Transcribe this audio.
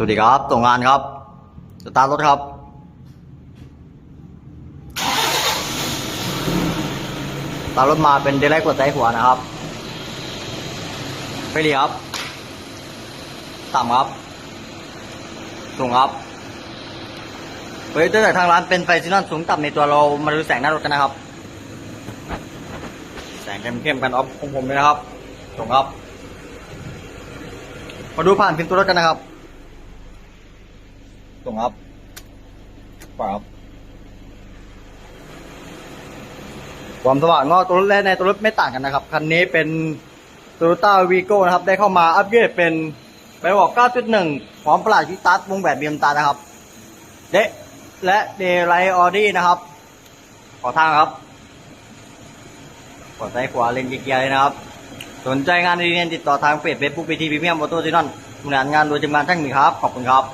สวัสดีครับส่งงานครับ สตาร์ทรถครับ สตาร์ทรถมาเป็นเดลไลกดซ้ายขวานะครับไปดีครับ ต่ำครับ สูงครับเฮ้ยตั้งแต่ทางร้านเป็นไฟซินอนสูงต่ำในตัวเรามาดูแสงหน้ารถกันนะครับ แสงเข้มๆกันออฟของผมเลยนะครับ สูงครับ มาดูผ่านพิมพ์ตัวรถกันนะครับ ตรงครับขวาครับความสว่างก็ตัวรถแรกในตัวรถไม่ต่างกันนะครับ คันนี้เป็น Toyota Vigo นะครับ ได้เข้ามาอัปเกรดเป็นไปบอก9.1พร้อมประหลาดคิกตัสวงแบบเบียมตานะครับ เดะและเดไลออดี้นะครับ ขอทางครับกดซ้ายขวาเลนเกียร์เลยนะครับ สนใจงานดีเรียนติดต่อทางเพจเฟซบุ๊กพีทีพีเมียมออโต้ซีนอนงานงานโดยทีมงานช่างหมีครับ ขอบคุณครับ